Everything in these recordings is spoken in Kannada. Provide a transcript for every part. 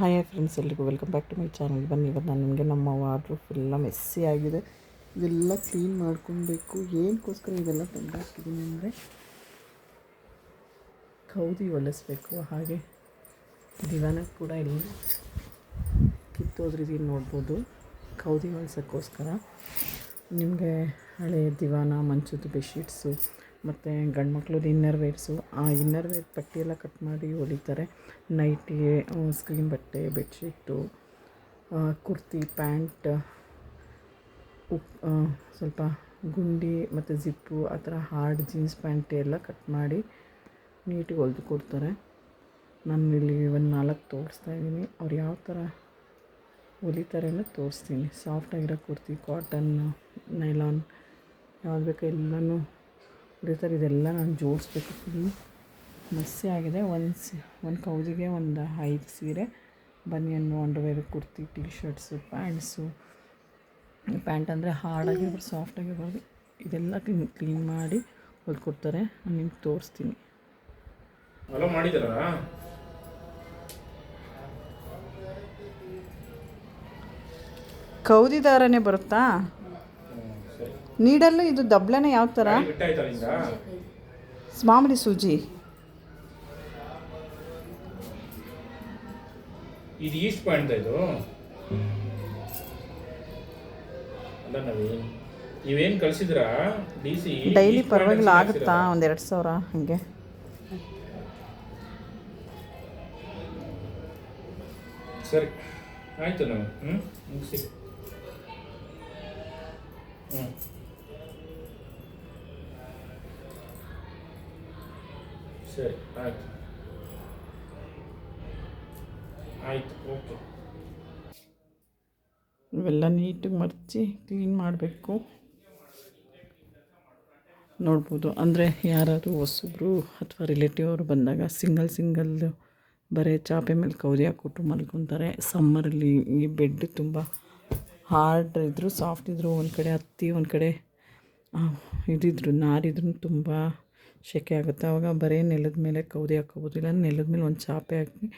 ಹಾಯ್ ಫ್ರೆಂಡ್ಸ್ ಎಲ್ರಿಗೂ welcome back to my channel ಬನ್ನಿ, ಇವತ್ತು ನಾನು ನಿಮಗೆ ನಮ್ಮ ವಾರ್ಡ್ರು ಫುಲ್ಲ ಮೆಸ್ಸಿ ಆಗಿದೆ. ಇದೆಲ್ಲ ಕ್ಲೀನ್ ಮಾಡ್ಕೊಬೇಕು. ಏನಕ್ಕೋಸ್ಕರ ಇದೆಲ್ಲ ತಂದು ಹಾಕಿದ್ದೀನಿ ಅಂದರೆ ಕೌದಿ ಹೊಲಿಸ್ಬೇಕು. ಹಾಗೆ ದಿವಾನ ಕೂಡ ಇಲ್ಲಿ ಕಿತ್ತೋದ್ರಿದ್ದು ನೋಡ್ಬೋದು. ಕೌದಿ ಒಲಿಸೋಕ್ಕೋಸ್ಕರ ನಿಮಗೆ ಹಳೆಯ ದಿವಾನ ಮಂಚದ ಬೆಡ್ಶೀಟ್ಸು ಮತ್ತು ಗಂಡು ಮಕ್ಳದ್ದು ಇನ್ನರ್ ವೇರ್ಸು ಆ ಇನ್ನರ್ ವೇರ್ ಪಟ್ಟಿಯೆಲ್ಲ ಕಟ್ ಮಾಡಿ ಹೊಲಿತಾರೆ. ನೈಟಿ ಸ್ಕ್ರೀನ್ ಬಟ್ಟೆ ಬೆಡ್ಶೀಟು ಕುರ್ತಿ ಪ್ಯಾಂಟ್ ಉಪ್ ಸ್ವಲ್ಪ ಗುಂಡಿ ಮತ್ತು ಜಿಪ್ಪು ಆ ಥರ ಹಾರ್ಡ್ ಜೀನ್ಸ್ ಪ್ಯಾಂಟ್ ಎಲ್ಲ ಕಟ್ ಮಾಡಿ ನೀಟಿಗೆ ಹೊಲ್ದು ಕೊಡ್ತಾರೆ. ನಾನು ಇಲ್ಲಿ ಒಂದು ನಾಲ್ಕು ತೋರಿಸ್ತಾ ಇದ್ದೀನಿ. ಅವ್ರು ಯಾವ ಥರ ಹೊಲಿತಾರೆ ಅಂತ ತೋರಿಸ್ತೀನಿ. ಸಾಫ್ಟಾಗಿರೋ ಕುರ್ತಿ ಕಾಟನ್ ನೈಲಾನ್ ಯಾವ್ದು ಬೇಕೋ ಎಲ್ಲನೂ ಹೊಲಿತಾರೆ ಇದೆಲ್ಲ ನಾನು ಜೋಡಿಸ್ಬೇಕು. ಫುಲ್ ಮಸ್ಸಿ ಆಗಿದೆ. ಒಂದು ಸಿ ಒಂದು ಕೌದಿಗೆ ಒಂದು ಐದು ಸೀರೆ. Banian underwear kurti T shirts pants pant ಅಂದರೆ ಹಾಡಾಗಿ ಸಾಫ್ಟಾಗಿ ಬರೋದು ಇದೆಲ್ಲ ಕ್ಲೀನ್ ಕ್ಲೀನ್ ಮಾಡಿ ಹೊಲ್ಕೊಡ್ತಾರೆ ನಾನು ನಿಮ್ಗೆ ತೋರಿಸ್ತೀನಿ. ಕೌದಿದಾರನೇ ಮಾಡಿದಾರಾ ಕೌದಿ ದಾರನೇ ಬರುತ್ತಾ? ಸರಿ ನೀಡಲ್ಲ ಇದು ದಬ್ಲನೆ ಯಾವ ಥರ? ಮಾಮೂಲಿ ಸೂಜಿ. ಇದು ಈಸ್ಟ್ ಪಾಯಿಂಟ್ ಇದು. ಅಲ್ಲ ನವೀನ್ ನೀವೇನು ಕಳಿಸಿದ್ರ? ಡಿ ಸಿ ಡೈಲಿ ಪರವಾಗಿಲ್ಲ ಆಗುತ್ತಾ? ಎರಡು ಸಾವಿರ ಹಾಗೆ. ಸರಿ ಆಯಿತು ನಾವು ಹ್ಞೂ ಮುಗಿಸಿ. ಹ್ಞೂ ಸರಿ, ಆಯ್ತು. ಓಕೆ. ಇವೆಲ್ಲ ನೀಟಾಗಿ ಮರ್ಚಿ ಕ್ಲೀನ್ ಮಾಡಬೇಕು. ನೋಡ್ಬೋದು, ಅಂದರೆ ಯಾರಾದರೂ ಹೊಸಬ್ರು ಅಥವಾ ರಿಲೇಟಿವ್ ಅವರು ಬಂದಾಗ ಸಿಂಗಲ್ ಸಿಂಗಲ್ ಬರೀ ಚಾಪೆ ಮೇಲೆ ಕೌದಿ ಹಾಕ್ಬಿಟ್ಟು ಮಲ್ಕೊತಾರೆ. ಸಮ್ಮರಲ್ಲಿ ಈ ಬೆಡ್ ತುಂಬ ಹಾರ್ಡ್ ಇದ್ದರೂ ಸಾಫ್ಟ್ ಇದ್ದರೂ ಒಂದು ಕಡೆ ಹತ್ತಿ, ಒಂದು ಕಡೆ ಇದಿದ್ರು, ನಾರಿದ್ರು ತುಂಬ ಸೆಕೆ ಆಗುತ್ತೆ. ಆವಾಗ ಬರೀ ನೆಲದ ಮೇಲೆ ಕೌದಿ ಹಾಕೋಬೋದು ಇಲ್ಲ ನೆಲದ ಮೇಲೆ ಒಂದು ಚಾಪೆ ಹಾಕಿ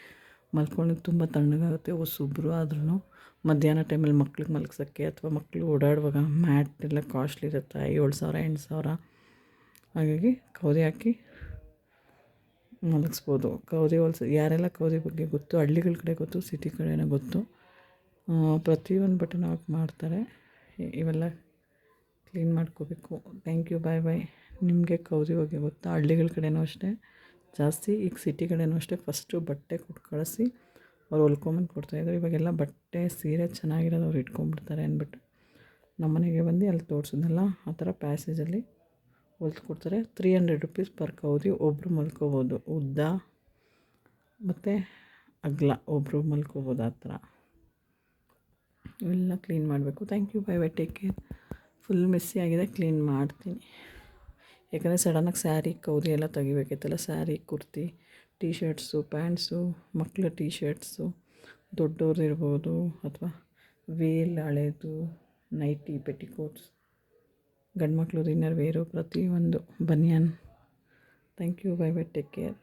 ಮಲ್ಕೊಂಡು ತುಂಬ ತಣ್ಣಗಾಗುತ್ತೆ. ಹೊಸಬ್ರು ಆದ್ರೂ ಮಧ್ಯಾಹ್ನ ಟೈಮಲ್ಲಿ ಮಕ್ಳಿಗೆ ಮಲಗ್ಸೋಕ್ಕೆ ಅಥವಾ ಮಕ್ಕಳು ಓಡಾಡುವಾಗ ಮ್ಯಾಟ್ ಎಲ್ಲ ಕಾಸ್ಟ್ಲಿ ಇರುತ್ತೆ. ಏಳು ಸಾವಿರ, ಎಂಟು ಸಾವಿರ. ಹಾಗಾಗಿ ಕೌದಿ ಹಾಕಿ ಮಲಗಿಸ್ಬೋದು. ಕೌದಿ ಹೊಲ್ಸ, ಯಾರೆಲ್ಲ ಕೌದಿ ಬಗ್ಗೆ ಗೊತ್ತು, ಹಳ್ಳಿಗಳ ಕಡೆ ಗೊತ್ತು, ಸಿಟಿ ಕಡೆನೇ ಗೊತ್ತು ಪ್ರತಿಯೊಂದು ಬಟನ್ ಹಾಕಿ ಮಾಡ್ತಾರೆ. ಇವೆಲ್ಲ ಕ್ಲೀನ್ ಮಾಡ್ಕೋಬೇಕು. Thank you, bye bye. ನಿಮಗೆ ಕೌದಿ ಹೋಗಿ ಗೊತ್ತಾ? ಹಳ್ಳಿಗಳ ಕಡೆನೂ ಅಷ್ಟೇ. ಜಾಸ್ತಿ ಈಗ ಸಿಟಿ ಕಡೆನೂ ಅಷ್ಟೇ. ಫಸ್ಟು ಬಟ್ಟೆ ಕೊಟ್ಟು ಕಳಿಸಿ ಅವ್ರು ಹೊಲ್ಕೊಂಬಂದು ಕೊಡ್ತಾಯಿದ್ರು ಇವಾಗೆಲ್ಲ ಬಟ್ಟೆ, ಸೀರೆ ಚೆನ್ನಾಗಿರೋದು ಅವ್ರು ಇಟ್ಕೊಂಡ್ಬಿಡ್ತಾರೆ ಅಂದ್ಬಿಟ್ಟು. ನಮ್ಮ ಮನೆಗೆ ಬಂದು ಅಲ್ಲಿ ತೋರಿಸಿದ್ನಲ್ಲ, ಆ ಥರ ಪ್ಯಾಸೇಜಲ್ಲಿ ಹೊಲ್ದು ಕೊಡ್ತಾರೆ. ತ್ರೀ ಹಂಡ್ರೆಡ್ ರುಪೀಸ್ ಪರ್ ಕೌದಿ ಒಬ್ಬರು ಮಲ್ಕೋಬೋದು. ಉದ್ದ ಮತ್ತು ಅಗಲ ಒಬ್ಬರು ಮಲ್ಕೋಬೋದು ಆ ಥರ. ಇವೆಲ್ಲ ಕ್ಲೀನ್ ಮಾಡಬೇಕು. Thank you bye bye take care full messy ಆಗಿದೆ. ಕ್ಲೀನ್ ಮಾಡ್ತೀನಿ. ಯಾಕಂದರೆ ಸಡನ್ನಾಗಿ ಸ್ಯಾರಿ ಕೌದಿ ಎಲ್ಲ ತೆಗಿಬೇಕಿತ್ತಲ್ಲ sari kurti T shirts pants ಮಕ್ಕಳ ಟೀ ಶರ್ಟ್ಸು ದೊಡ್ಡವ್ರದ್ದು ಇರ್ಬೋದು ಅಥವಾ ವೇಲ್ ಹಳೇದು ನೈಟಿ ಪೆಟಿಕೋಟ್ಸ್ ಗಂಡು ಮಕ್ಕಳು ಇನ್ನರ್ ವೇರು ಪ್ರತಿಯೊಂದು, banian. Thank you bye bye take care